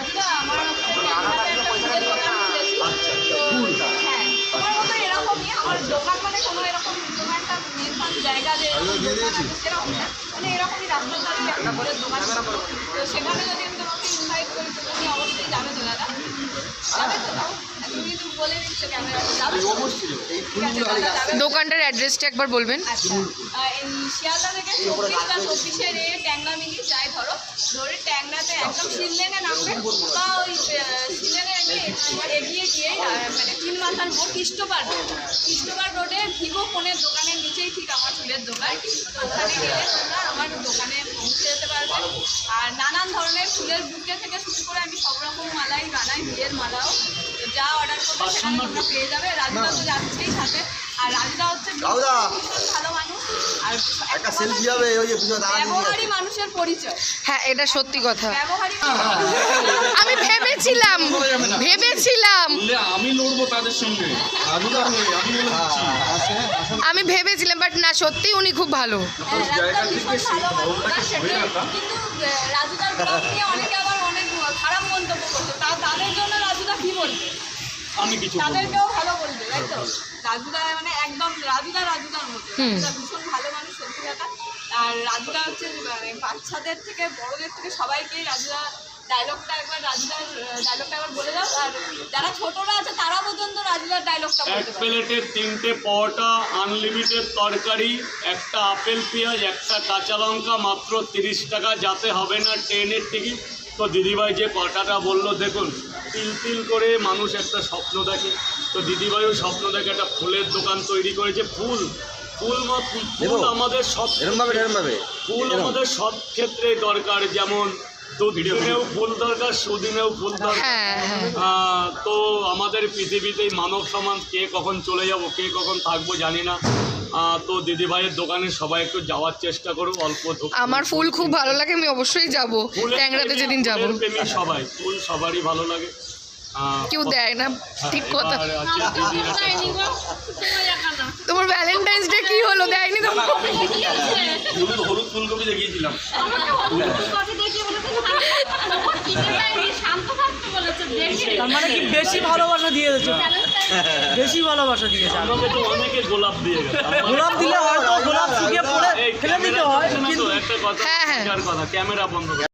রাজুদা আমার দোকান হ্যাঁ আমার মানে কোনো এরকম কোনো একটা নির্মাণ জায়গা যে সেরকম মানে এরকমই রাস্তার ধারে একটা ফুলের দোকান ছিল। তো সেখানে যদি আমি তোমাকে ইনভাইট করি তো তুমি অবশ্যই যাবে তো দাদা? যাবে তো তাও তুমি বলে দিচ্ছ ক্যামেরা যাবে? দোকানটার অ্যাড্রেসটা একবার বলবেন। আচ্ছা শিয়ালদা থেকে চব্বিশ বা চব্বিশের এ ট্যাংরা মিলি যাই ধরো ধরে ট্যাংরাতে একদম শিললেনে নামবে। বা ওই আহ, শিললেনে এগিয়ে- গিয়ে মানে তিন মাথার মোড় কৃষ্টপাড় রোড। রোডে ভিভো ফোনের দোকানের নিচেই ঠিক আমার চুলের দোকান। ওখানে গেলে তোমরা আমার দোকানে পৌঁছে যেতে পারবে। আর নানান ধরনের ফুলের বুকে থেকে শুরু করে আমি সব রকম মালাই বানাই বিয়ের মালাও যা অর্ডার করবে তোমরা পেয়ে যাবে। রাজুদা তো যাচ্ছেই সাথে। আর রাজুদা হচ্ছে রাজুদা! ভীষণ ভালো মানুষ আর একটা সেলফি হবে ওই যে পিছনে ব্যবহারী মানুষের পরিচয়। হ্যাঁ এটা সত্যি কথা। আমি ভেবেছিলাম ভেবেছিলাম। আমি লড়বো তাদের সঙ্গে। আমি ভেবেছিলাম বাট না সত্যি উনি খুব ভালো। হ্যাঁ, কিন্তু রাজুদার অনেকে আবার অনেক খারাপ মন্তব্য করছে। তা তাদের জন্য আমি কিছু। তাদেরকেও ভালো বলবে তাই তো? রাজুদা মানে একদম রাজুদা রাজুদার মতো। রাজুদা ভীষণ ভালো মানুষ সত্যি কথা আর রাজুদা হচ্ছে মানে বাচ্চাদের থেকে বড়দের থেকে সবাইকেই রাজুদা ডায়লগটা একবার রাজুদার ডায়লগটা একবার বলে দাও। আর যারা ছোটরা আছে তারা পর্যন্ত রাজুদার ডায়লগটা এক বলতে প্লেটের তিনটে পরোটা আনলিমিটেড তরকারি একটা আপেল পেঁয়াজ একটা কাঁচা লঙ্কা মাত্র তিরিশ টাকা। যাতে হবে না ট্রেনের টিকিট। তো দিদিভাই যে কথাটা বলল দেখুন। তিল তিল করে মানুষ একটা স্বপ্ন দেখে। তো দিদিভাইও স্বপ্ন দেখে একটা ফুলের দোকান তৈরি করেছে ফুল। ফুল ফুল আমাদের সব ফুল। আমাদের সব ক্ষেত্রে দরকার যেমন দুদিনেও ফুল। দরকার সুদিনেও ফুল দরকার। হ্যাঁ হ্যাঁ। তো আমাদের পৃথিবীতে মানব সমাজ কে কখন চলে যাব কে কখন থাকব জানি না। তো দিদিভাইয়ের দোকানে সবাই একটু যাওয়ার চেষ্টা করো অল্প আমার ফুল খুব ভালো লাগে আমি অবশ্যই যাব ট্যাংরাতে যেদিন যাব প্রেমী সবাই ফুল সবারই ভালো লাগে কেউ দেয় না ঠিক কথা তোমার ভ্যালেন্টাইন্স ডে কি হলো দেয়নি তো হলুদ হলুদ ফুলকপি দেখিয়েছিলাম তার মানে বেশি ভালোবাসা দিয়ে দিয়েছে বেশি ভালোবাসা দিয়েছে আমাকে তো অনেকে গোলাপ দিয়ে গেছে গোলাপ দিলে হয়তো গোলাপ শুকিয়ে পড়ে ফেলে দিতে হয় কিন্তু একটা কথা হ্যাঁ, হ্যাঁ। ক্যামেরা বন্ধ কর।